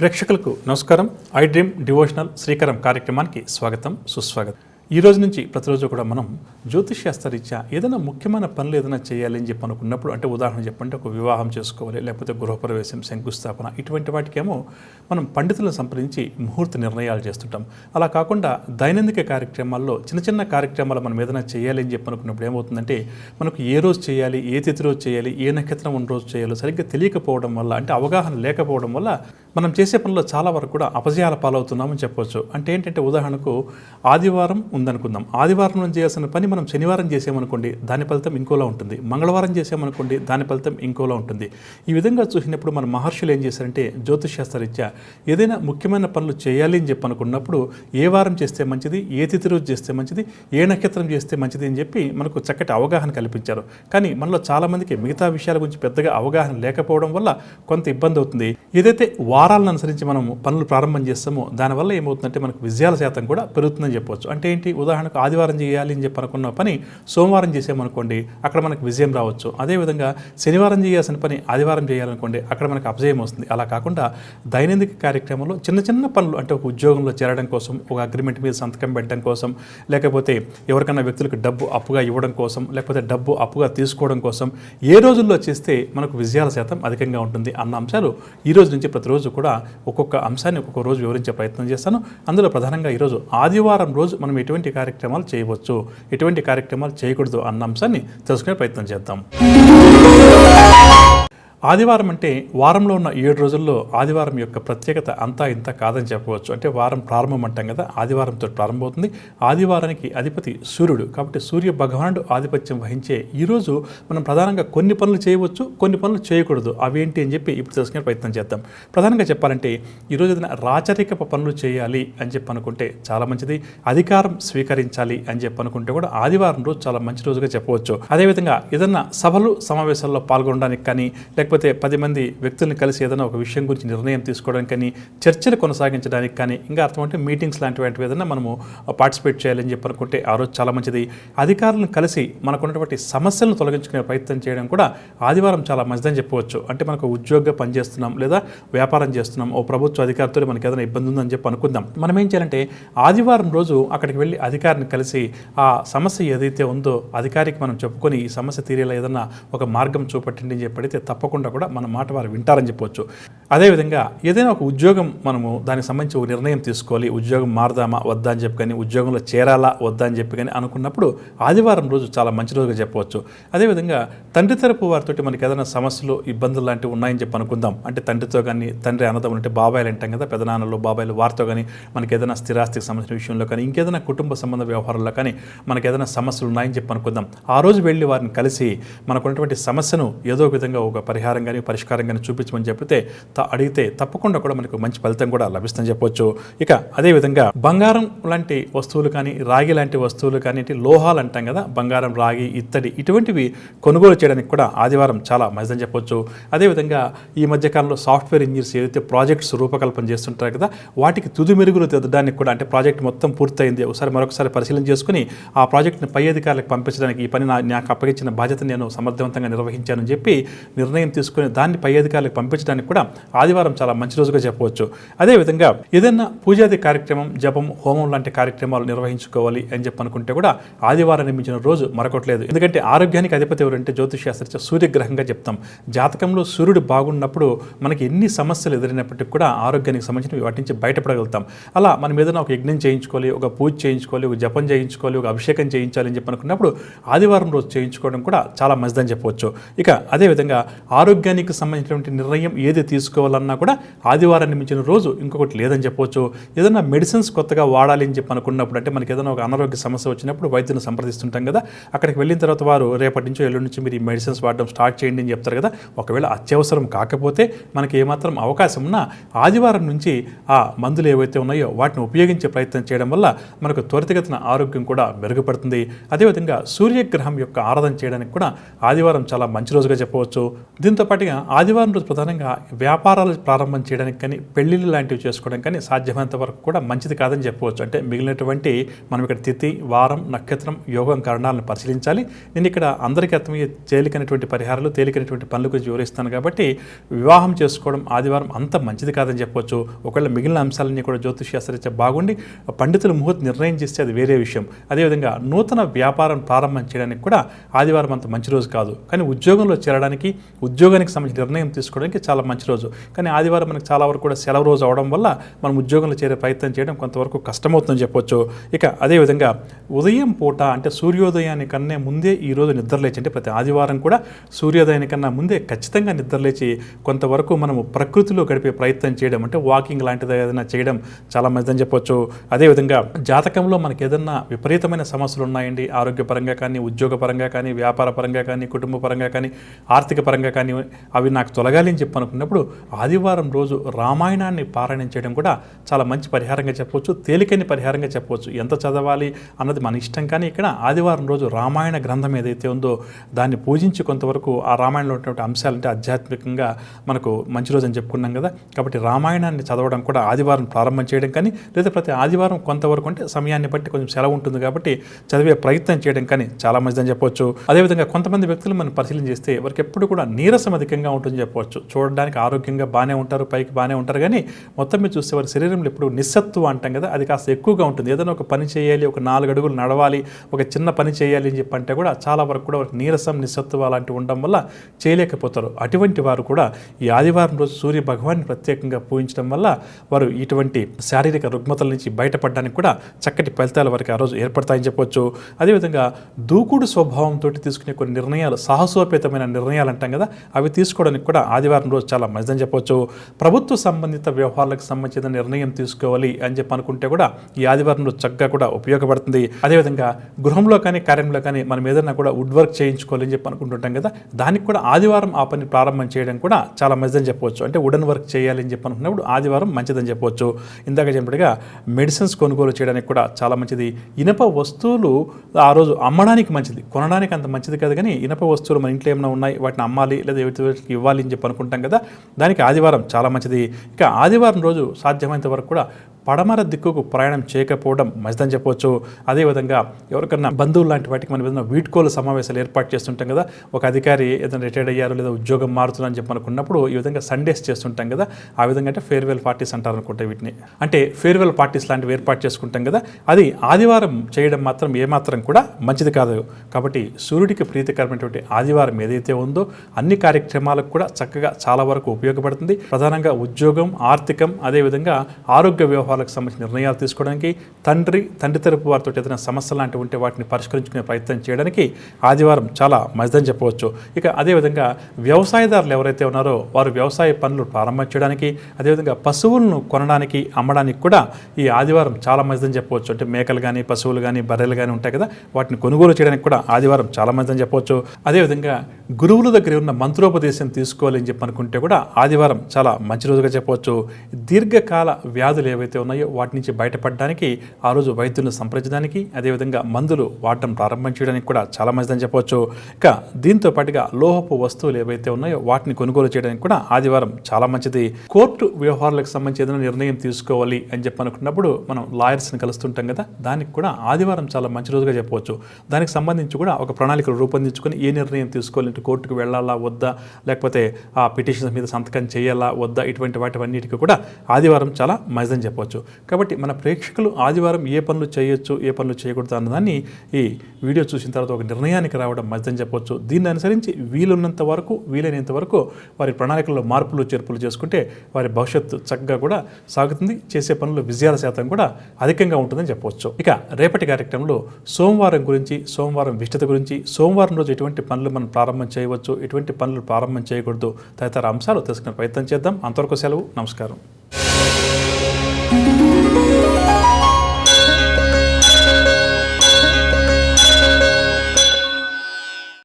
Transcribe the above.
ప్రేక్షకులకు నమస్కారం. I dream devotional Srikaram కార్యక్రమానికి స్వాగతం సుస్వాగతం. ఈ రోజు నుంచి ప్రతిరోజు కూడా మనం జ్యోతిష్ ఏదైనా ముఖ్యమైన పనులు ఏదైనా చేయాలి అని చెప్పి అనుకున్నప్పుడు అంటే ఉదాహరణ చెప్పంటే ఒక వివాహం చేసుకోవాలి లేకపోతే గృహప్రవేశం శంకుస్థాపన ఇటువంటి వాటికేమో మనం పండితులను సంప్రదించి ముహూర్త నిర్ణయాలు చేస్తుంటాం. అలా కాకుండా దైనందిక కార్యక్రమాల్లో చిన్న చిన్న కార్యక్రమాలు మనం ఏదైనా చేయాలి అని చెప్పి అనుకున్నప్పుడు ఏమవుతుందంటే మనకు ఏ రోజు చేయాలి ఏ తిథి రోజు చేయాలి ఏ నక్షత్రం ఉన్న రోజు చేయాలో సరిగ్గా తెలియకపోవడం వల్ల అంటే అవగాహన లేకపోవడం వల్ల మనం చేసే పనుల్లో చాలా వరకు కూడా అపజయాల పాలవుతున్నామని చెప్పవచ్చు అంటే ఏంటంటే ఉదాహరణకు ఆదివారం ఉందనుకుందాం. ఆదివారం నుంచి చేయాల్సిన పని మనం శనివారం చేసామనుకోండి దాని ఫలితం ఇంకోలా ఉంటుంది. మంగళవారం చేసామనుకోండి దాని ఫలితం ఇంకోలా ఉంటుంది. ఈ విధంగా చూసినప్పుడు మన మహర్షులు ఏం చేశారంటే జ్యోతిషశాస్త్రరీత్యా ఏదైనా ముఖ్యమైన పనులు చేయాలి అని చెప్పి అనుకున్నప్పుడు ఏ వారం చేస్తే మంచిది ఏ తిథి రోజు చేస్తే మంచిది ఏ నక్షత్రం చేస్తే మంచిది అని చెప్పి మనకు చక్కటి అవగాహన కల్పించారు. కానీ మనలో చాలామందికి మిగతా విషయాల గురించి పెద్దగా అవగాహన లేకపోవడం వల్ల కొంత ఇబ్బంది అవుతుంది. ఏదైతే వారాలను అనుసరించి మనం పనులు ప్రారంభం చేస్తామో దానివల్ల ఏమవుతుందంటే మనకు విజయాల శాతం కూడా పెరుగుతుందని చెప్పవచ్చు అంటే ఏంటి? ఉదాహరణకు ఆదివారం చేయాలి అని చెప్పి అనుకున్న పని సోమవారం చేసామనుకోండి అక్కడ మనకు విజయం రావచ్చు. అదేవిధంగా శనివారం చేయాల్సిన పని ఆదివారం చేయాలనుకోండి అక్కడ మనకు అపజయం వస్తుంది. అలా కాకుండా దైనందిక కార్యక్రమంలో చిన్న చిన్న పనులు అంటే ఒక ఉద్యోగంలో చేరడం కోసం ఒక అగ్రిమెంట్ మీద సంతకం పెట్టడం కోసం లేకపోతే ఎవరికైనా వ్యక్తులకు డబ్బు అప్పుగా ఇవ్వడం కోసం లేకపోతే డబ్బు అప్పుగా తీసుకోవడం కోసం ఏ రోజుల్లో చేస్తే మనకు విజయాల శాతం అధికంగా ఉంటుంది అన్న అంశాలు ఈ రోజు నుంచి ప్రతిరోజు కూడా ఒక్కొక్క అంశాన్ని ఒక్కొక్క రోజు వివరించే ప్రయత్నం చేస్తాను. అందులో ప్రధానంగా ఈరోజు ఆదివారం రోజు మనం ఎటువంటి కార్యక్రమాలు చేయవచ్చు ఎటువంటి కార్యక్రమాలు చేయకూడదు అన్న అంశాన్ని తెలుసుకునే ప్రయత్నం చేద్దాం. ఆదివారం అంటే వారంలో ఉన్న ఏడు రోజుల్లో ఆదివారం యొక్క ప్రత్యేకత అంతా ఇంత కాదని చెప్పవచ్చు. అంటే వారం ప్రారంభం అంటాం కదా ఆదివారంతో ప్రారంభమవుతుంది. ఆదివారానికి అధిపతి సూర్యుడు. కాబట్టి సూర్య భగవానుడు ఆధిపత్యం వహించే ఈరోజు మనం ప్రధానంగా కొన్ని పనులు చేయవచ్చు కొన్ని పనులు చేయకూడదు. అవేంటి అని చెప్పి ఇప్పుడు తెలుసుకునే ప్రయత్నం చేద్దాం. ప్రధానంగా చెప్పాలంటే ఈరోజు ఏదైనా రాచరిక పనులు చేయాలి అని చెప్పి అనుకుంటే చాలా మంచిది. అధికారం స్వీకరించాలి అని చెప్పి అనుకుంటే కూడా ఆదివారం రోజు చాలా మంచి రోజుగా చెప్పవచ్చు. అదేవిధంగా ఏదైనా సభలు సమావేశాల్లో పాల్గొనడానికి కానీ లేకపోతే పది మంది వ్యక్తుల్ని కలిసి ఏదైనా ఒక విషయం గురించి నిర్ణయం తీసుకోవడానికి కానీ చర్చలు కొనసాగించడానికి కానీ ఇంకా అర్థమంటే మీటింగ్స్ లాంటివి ఏదైనా మనము పార్టిసిపేట్ చేయాలని చెప్పి అనుకుంటే ఆ రోజు చాలా మంచిది. అధికారులను కలిసి మనకున్నటువంటి సమస్యలను తొలగించుకునే ప్రయత్నం చేయడం కూడా ఆదివారం చాలా మంచిదని చెప్పవచ్చు. అంటే మనకు ఉద్యోగంగా పనిచేస్తున్నాం లేదా వ్యాపారం చేస్తున్నాం. ఓ ప్రభుత్వ అధికారితో మనకి ఏదైనా ఇబ్బంది ఉందని చెప్పి అనుకుందాం. మనం ఏం చేయాలంటే ఆదివారం రోజు అక్కడికి వెళ్ళి అధికారిని కలిసి ఆ సమస్య ఏదైతే ఉందో అధికారికి మనం చెప్పుకొని ఈ సమస్య తీరేలా ఏదైనా ఒక మార్గం చూపట్టండి అని చెప్పడితే తప్పకుండా కూడా మన మాట వారు వింటారని చెప్పవచ్చు. అదేవిధంగా ఏదైనా ఒక ఉద్యోగం మనము దానికి సంబంధించి ఒక నిర్ణయం తీసుకోవాలి ఉద్యోగం మారదామా వద్దా అని చెప్పి కానీ ఉద్యోగంలో చేరాలా వద్దా అని చెప్పి కానీ అనుకున్నప్పుడు ఆదివారం రోజు చాలా మంచి రోజుగా చెప్పవచ్చు. అదేవిధంగా తండ్రి తరపు వారితో మనకి ఏదైనా సమస్యలు ఇబ్బందులు లాంటివి ఉన్నాయని చెప్పి అనుకుందాం. అంటే తండ్రితో కానీ తండ్రి అన్నదమ్ములు అంటే బాబాయిలు అంటాం కదా పెదనాన్నలు బాబాయిలు వారితో కానీ మనకి ఏదైనా స్థిరాస్తికి సంబంధించిన విషయంలో కానీ ఇంకేదైనా కుటుంబ సంబంధ వ్యవహారంలో కానీ మనకి ఏదైనా సమస్యలు ఉన్నాయని చెప్పి అనుకుందాం. ఆ రోజు వెళ్ళి వారిని కలిసి మనకున్నటువంటి సమస్యను ఏదో ఒక విధంగా ఒక పరిహారం కానీ పరిష్కారం కానీ చూపించమని చెప్తే త- అడిగితే తప్పకుండా కూడా మనకు మంచి ఫలితం కూడా లభిస్తుందని చెప్పొచ్చు. ఇక అదేవిధంగా బంగారం లాంటి వస్తువులు కానీ రాగి లాంటి వస్తువులు కానీ లోహాలు అంటాం కదా బంగారం రాగి ఇత్తడి ఇటువంటివి కొనుగోలు చేయడానికి కూడా ఆదివారం చాలా మంచిదని చెప్పొచ్చు. అదేవిధంగా ఈ మధ్యకాలంలో సాఫ్ట్వేర్ ఇంజనీర్స్ ఏదైతే ప్రాజెక్ట్స్ రూపకల్పన చేస్తుంటారు కదా వాటికి తుది మెరుగులు తెద్దడానికి కూడా అంటే ప్రాజెక్ట్ మొత్తం పూర్తయింది. ఒకసారి మరొకసారి పరిశీలన చేసుకుని ఆ ప్రాజెక్ట్ని పై అధికారులకు పంపించడానికి ఈ పని నా నాకు అప్పగించిన బాధ్యత నేను సమర్థవంతంగా నిర్వహించానని చెప్పి నిర్ణయం తీసుకుని దాన్ని పై అధికారులకు పంపించడానికి కూడా ఆదివారం చాలా మంచి రోజుగా చెప్పవచ్చు. అదేవిధంగా ఏదైనా పూజాది కార్యక్రమం జపం హోమం లాంటి కార్యక్రమాలు నిర్వహించుకోవాలి అని చెప్పి అనుకుంటే కూడా ఆదివారం నిర్మించిన రోజు మరొకట్లేదు. ఎందుకంటే ఆరోగ్యానికి అధిపతి ఎవరంటే జ్యోతిష్శాస్త్రి సూర్యగ్రహంగా చెప్తాం. జాతకంలో సూర్యుడు బాగున్నప్పుడు మనకి ఎన్ని సమస్యలు ఎదురైనప్పటికీ కూడా ఆరోగ్యానికి సంబంధించిన వాటి నుంచి బయటపడగలుగుతాం. అలా మనం ఏదైనా ఒక యజ్ఞం చేయించుకోవాలి ఒక పూజ చేయించుకోవాలి ఒక జపం చేయించుకోవాలి ఒక అభిషేకం చేయించాలి అని చెప్పి అనుకున్నప్పుడు ఆదివారం రోజు చేయించుకోవడం కూడా చాలా మంచిదని చెప్పవచ్చు. ఇక అదేవిధంగా ఆరోగ్యానికి సంబంధించినటువంటి నిర్ణయం ఏది తీసుకోవాలన్నా కూడా ఆదివారాన్ని మించిన రోజు ఇంకొకటి లేదని చెప్పవచ్చు ఏదైనా మెడిసిన్స్ కొత్తగా వాడాలి అని చెప్పి అనుకున్నప్పుడు అంటే మనకి ఏదైనా ఒక అనారోగ్య సమస్య వచ్చినప్పుడు వైద్యుని సంప్రదిస్తుంటాం కదా అక్కడికి వెళ్ళిన తర్వాత వారు రేపటి నుంచో ఎల్లుండి నుంచి మీరు ఈ మెడిసిన్స్ వాడడం స్టార్ట్ చేయండి అని చెప్తారు కదా ఒకవేళ అత్యవసరం కాకపోతే మనకి ఏమాత్రం అవకాశం ఉన్నా ఆదివారం నుంచి ఆ మందులు ఏవైతే ఉన్నాయో వాటిని ఉపయోగించే ప్రయత్నం చేయడం వల్ల మనకు త్వరితగతిన ఆరోగ్యం కూడా మెరుగుపడుతుంది. అదేవిధంగా సూర్యగ్రహం యొక్క ఆరాధన చేయడానికి కూడా ఆదివారం చాలా మంచి రోజుగా చెప్పవచ్చు. దీని దీంతో పాటుగా ఆదివారం రోజు ప్రధానంగా వ్యాపారాలు ప్రారంభం చేయడానికి కానీ పెళ్ళిళ్ళు లాంటివి చేసుకోవడం కానీ సాధ్యమైనంత వరకు కూడా మంచిది కాదని చెప్పవచ్చు. అంటే మిగిలినటువంటి మనం ఇక్కడ తిథి వారం నక్షత్రం యోగం కారణాలను పరిశీలించాలి. నేను ఇక్కడ అందరికీ అర్థమయ్యే తేలికైనటువంటి పరిహారాలు తేలికైనటువంటి పనుల గురించి వివరిస్తాను కాబట్టి వివాహం చేసుకోవడం ఆదివారం అంత మంచిది కాదని చెప్పవచ్చు. ఒకవేళ మిగిలిన అంశాలన్నీ కూడా జ్యోతిష్ బాగుండి పండితులు ముహూర్త నిర్ణయం చేస్తే అది వేరే విషయం. అదేవిధంగా నూతన వ్యాపారం ప్రారంభం చేయడానికి కూడా ఆదివారం అంత మంచి రోజు కాదు. కానీ ఉద్యోగంలో చేరడానికి ఉద్యోగానికి సంబంధించిన నిర్ణయం తీసుకోవడానికి చాలా మంచి రోజు. కానీ ఆదివారం మనకి చాలా వరకు కూడా సెలవు రోజు అవడం వల్ల మనం ఉద్యోగంలో చేరే ప్రయత్నం చేయడం కొంతవరకు కష్టమవుతుందని చెప్పొచ్చు. ఇక అదేవిధంగా ఉదయం పూట అంటే సూర్యోదయానికన్నా ముందే ఈ రోజు నిద్రలేచి అంటే ప్రతి ఆదివారం కూడా సూర్యోదయానికన్నా ముందే ఖచ్చితంగా నిద్రలేచి కొంతవరకు మనము ప్రకృతిలో గడిపే ప్రయత్నం చేయడం అంటే వాకింగ్ లాంటిది ఏదైనా చేయడం చాలా మంచిదని చెప్పొచ్చు. అదేవిధంగా జాతకంలో మనకి ఏదన్నా విపరీతమైన సమస్యలు ఉన్నాయండి ఆరోగ్యపరంగా కానీ ఉద్యోగపరంగా కానీ వ్యాపార పరంగా కానీ కుటుంబ పరంగా కానీ ఆర్థిక పరంగా కానీ అవి నాకు తొలగాలి అని చెప్పి అనుకున్నప్పుడు ఆదివారం రోజు రామాయణాన్ని పారాయణం చేయడం కూడా చాలా మంచి పరిహారంగా చెప్పవచ్చు తేలికైన పరిహారంగా చెప్పవచ్చు. ఎంత చదవాలి అన్నది మన ఇష్టం కానీ ఇక్కడ ఆదివారం రోజు రామాయణ గ్రంథం ఏదైతే ఉందో దాన్ని పూజించి కొంతవరకు ఆ రామాయణంలో ఉన్నటువంటి అంశాలు అంటే ఆధ్యాత్మికంగా మనకు మంచి రోజు అని చెప్పుకున్నాం కదా. కాబట్టి రామాయణాన్ని చదవడం కూడా ఆదివారం ప్రారంభం చేయడం కానీ లేదా ప్రతి ఆదివారం కొంతవరకు అంటే సమయాన్ని బట్టి కొంచెం సెలవు ఉంటుంది కాబట్టి చదివే ప్రయత్నం చేయడం కానీ చాలా మంచిదని చెప్పవచ్చు. అదేవిధంగా కొంతమంది వ్యక్తులు మనం పరిశీలన చేస్తే వారికి ఎప్పుడు కూడా నీరసం అధికంగా ఉంటుందని చెప్పవచ్చు. చూడడానికి ఆరోగ్యంగా బాగానే ఉంటారు పైకి బాగానే ఉంటారు కానీ మొత్తం మీద చూస్తే వారి శరీరంలో ఎప్పుడు నిస్సత్వం అంటాం కదా అది కాస్త ఎక్కువగా ఉంటుంది. ఏదైనా ఒక పని చేయాలి ఒక నాలుగు అడుగులు నడవాలి ఒక చిన్న పని చేయాలి అని చెప్పంటే కూడా చాలా వరకు కూడా వారికి నీరసం నిస్సత్తువ అలాంటివి ఉండడం వల్ల చేయలేకపోతారు. అటువంటి వారు కూడా ఈ ఆదివారం రోజు సూర్య భగవాన్ని ప్రత్యేకంగా పూజించడం వల్ల వారు ఇటువంటి శారీరక రుగ్మతల నుంచి బయటపడడానికి కూడా చక్కటి ఫలితాలు వారికి ఆ రోజు ఏర్పడతాయని చెప్పొచ్చు. అదేవిధంగా దూకుడు స్వభావంతో తీసుకునే కొన్ని నిర్ణయాలు సాహసోపేతమైన నిర్ణయాలు అంటాం కదా అవి తీసుకోవడానికి కూడా ఆదివారం రోజు చాలా మంచిదని చెప్పవచ్చు ప్రభుత్వ సంబంధిత వ్యవహారాలకు సంబంధించిన నిర్ణయం తీసుకోవాలి అని చెప్పి అనుకుంటే కూడా ఈ ఆదివారం రోజు చక్కగా కూడా ఉపయోగపడుతుంది. అదేవిధంగా గృహంలో కానీ కార్యంలో కానీ మనం ఏదైనా కూడా వుడ్ వర్క్ చేయించుకోవాలని చెప్పి అనుకుంటుంటాం కదా దానికి కూడా ఆదివారం ఆ పని ప్రారంభం చేయడం కూడా చాలా మంచిదని చెప్పవచ్చు అంటే వుడెన్ వర్క్ చేయాలని చెప్పి అనుకున్నప్పుడు ఆదివారం మంచిదని చెప్పవచ్చు ఇందాక చెప్పినట్టుగా మెడిసిన్స్ కొనుగోలు చేయడానికి కూడా చాలా మంచిది. ఇనప వస్తువులు ఆ రోజు అమ్మడానికి మంచిది. కొనడానికి అంత మంచిది కాదు కానీ ఇనప వస్తువులు మన ఇంట్లో ఏమైనా ఉన్నాయి వాటిని అమ్మాలి లేదా ఎవరికి ఇవ్వాలి అని చెప్పి అనుకుంటాం కదా దానికి ఆదివారం చాలా మంచిది. ఇక ఆదివారం రోజు సాధ్యమైనంత వరకు కూడా పడమర దిక్కుకు ప్రయాణం చేయకపోవడం మంచిదని చెప్పవచ్చు అదేవిధంగా ఎవరికన్నా బంధువులు లాంటి వాటికి మనం ఏదైనా వీడ్కోలు సమావేశాలు ఏర్పాటు చేస్తుంటాం కదా. ఒక అధికారి ఏదైనా రిటైర్డ్ అయ్యారు లేదా ఉద్యోగం మారుతుందని చెప్పి అనుకున్నప్పుడు ఈ విధంగా సండేస్ చేస్తుంటాం కదా. ఆ విధంగా అంటే ఫేర్వెల్ పార్టీస్ అంటారు అనుకుంటే వీటిని. అంటే ఫేర్వెల్ పార్టీస్ లాంటివి ఏర్పాటు చేసుకుంటాం కదా. అది ఆదివారం చేయడం మాత్రం ఏమాత్రం కూడా మంచిది కాదు. కాబట్టి సూర్యుడికి ప్రీతికరమైనటువంటి ఆదివారం ఏదైతే ఉందో అన్ని కార్యక్రమాలకు కూడా చక్కగా చాలా వరకు ఉపయోగపడుతుంది. ప్రధానంగా ఉద్యోగం ఆర్థికం అదేవిధంగా ఆరోగ్య వ్యవహారం వ్యవహారాలకు సంబంధించిన నిర్ణయాలు తీసుకోవడానికి తండ్రి తండ్రి తరపు వారితో ఏదైనా సమస్యలు లాంటివి ఉంటే వాటిని పరిష్కరించుకునే ప్రయత్నం చేయడానికి ఆదివారం చాలా మంచిదని చెప్పవచ్చు. ఇక అదేవిధంగా వ్యవసాయదారులు ఎవరైతే ఉన్నారో వారు వ్యవసాయ పనులు ప్రారంభం చేయడానికి అదేవిధంగా పశువులను కొనడానికి అమ్మడానికి కూడా ఈ ఆదివారం చాలా మంచిదని చెప్పవచ్చు. అంటే మేకలు కానీ పశువులు కానీ బర్రెలు కానీ ఉంటాయి కదా వాటిని కొనుగోలు చేయడానికి కూడా ఆదివారం చాలా మంచిదని చెప్పవచ్చు. అదేవిధంగా గురువుల దగ్గర ఉన్న మంత్రోపదేశం తీసుకోవాలని చెప్పి అనుకుంటే కూడా ఆదివారం చాలా మంచి రోజుగా చెప్పవచ్చు. దీర్ఘకాల వ్యాధులు ఏవైతే ఉన్నాయో వాటి నుంచి బయటపడడానికి ఆ రోజు వైద్యులను సంప్రదించడానికి అదేవిధంగా మందులు వాడటం ప్రారంభం చేయడానికి కూడా చాలా మంచిదని చెప్పవచ్చు. ఇక దీంతో పాటుగా లోహపు వస్తువులు ఏవైతే ఉన్నాయో వాటిని కొనుగోలు చేయడానికి కూడా ఆదివారం చాలా మంచిది. కోర్టు వ్యవహారాలకు సంబంధించి ఏదైనా నిర్ణయం తీసుకోవాలి అని చెప్పి అనుకున్నప్పుడు మనం లాయర్స్ని కలుస్తుంటాం కదా దానికి కూడా ఆదివారం చాలా మంచి రోజుగా చెప్పవచ్చు. దానికి సంబంధించి కూడా ఒక ప్రణాళికలు రూపొందించుకొని ఏ నిర్ణయం తీసుకోవాలి తీసుకోవాలంటే కోర్టుకు వెళ్ళాలా వద్దా? లేకపోతే ఆ పిటిషన్స్ మీద సంతకం చేయాలా వద్దా? ఇటువంటి వాటివన్నిటికీ కూడా ఆదివారం చాలా మజదని చెప్పవచ్చు. కాబట్టి మన ప్రేక్షకులు ఆదివారం ఏ పనులు చేయొచ్చు ఏ పనులు చేయకూడదు అన్నదాన్ని ఈ వీడియో చూసిన తర్వాత ఒక నిర్ణయానికి రావడం మజదని చెప్పవచ్చు. దీన్ని అనుసరించి వీలున్నంత వరకు వీలైనంత వరకు వారి ప్రణాళికల్లో మార్పులు చేర్పులు చేసుకుంటే వారి భవిష్యత్తు చక్కగా కూడా సాగుతుంది. చేసే పనులు విజయాల శాతం కూడా అధికంగా ఉంటుందని చెప్పవచ్చు. ఇక రేపటి కార్యక్రమంలో సోమవారం గురించి సోమవారం విష్టత గురించి సోమవారం రోజు ఎటువంటి పనులు మనం ప్రారంభం ప్రారంభం చేయవచ్చు. ఎటువంటి పనులు ప్రారంభం చేయకూడదు. తదితర అంశాలు తెలుసుకునే ప్రయత్నం చేద్దాం. అంతవరకు సెలవు. నమస్కారం.